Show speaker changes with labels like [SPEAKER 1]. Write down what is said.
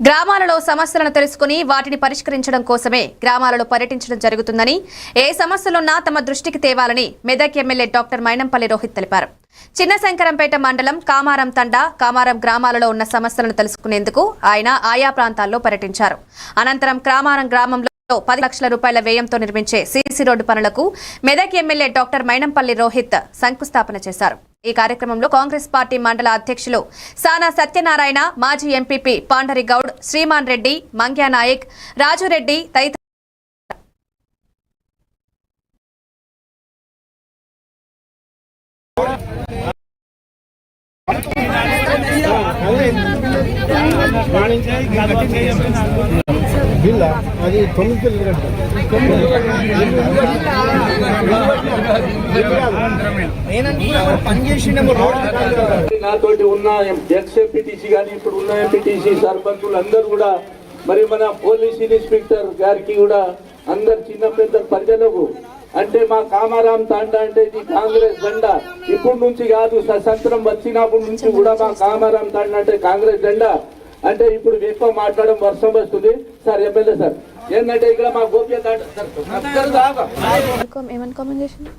[SPEAKER 1] గ్రామాలలో సమస్యలను తెలుసుకుని వాటిని పరిష్కరించడం కోసమే గ్రామాలలో పర్యటించడం జరుగుతుందని ఏ సమస్యలున్నా తమ దృష్టికి తేవాలని మెదక్ ఎమ్మెల్యే డాక్టర్ మైనంపల్లి రోహిత్ తెలిపారు. చిన్న శంకరంపేట మండలం కామారం తండా కామారం గ్రామాలలో ఉన్న సమస్యలను తెలుసుకునేందుకు ఆయన ఆయా ప్రాంతాల్లో పర్యటించారు. అనంతరం కామారం గ్రామంలో పది లక్షల రూపాయల వ్యయంతో నిర్మించే సీసీ రోడ్డు పనులకు మెదక్ ఎమ్మెల్యే డాక్టర్ మైనంపల్లి రోహిత్ శంకుస్థాపన చేశారు. ఈ కార్యక్రమంలో కాంగ్రెస్ పార్టీ మండల అధ్యక్షులు సానా సత్యనారాయణ మాజీ ఎంపీపీ పాండరిగౌడ్ శ్రీమాన్ రెడ్డి మంగ్యా నాయక్ రాజురెడ్డి తదితర
[SPEAKER 2] బిల్ల అది తొమ్మిది పిల్లలు
[SPEAKER 3] నాతోటి ఉన్న ఎక్స్ ఎంపీటీసీ కానీ ఇప్పుడు ఉన్న ఎంపీటీసీ సర్పంచులు అందరూ కూడా మరి మన పోలీస్ ఇన్స్పెక్టర్ గారికి కూడా అందరు చిన్న పెద్ద ప్రజలకు అంటే మా కామారాం తాండ అంటే ఇది కాంగ్రెస్ జెండా ఇప్పుడు నుంచి కాదు స్వతంత్రం వచ్చినప్పటి నుంచి కూడా మా కామారాం తాండ అంటే కాంగ్రెస్ జెండా అంటే ఇప్పుడు ఎక్కువ మాట్లాడడం వర్షం వస్తుంది సార్ ఎమ్మెల్యే సార్ ఏంటంటే ఇక్కడ మా గోప్యత
[SPEAKER 1] ఏమని కామెంట్ చేసింది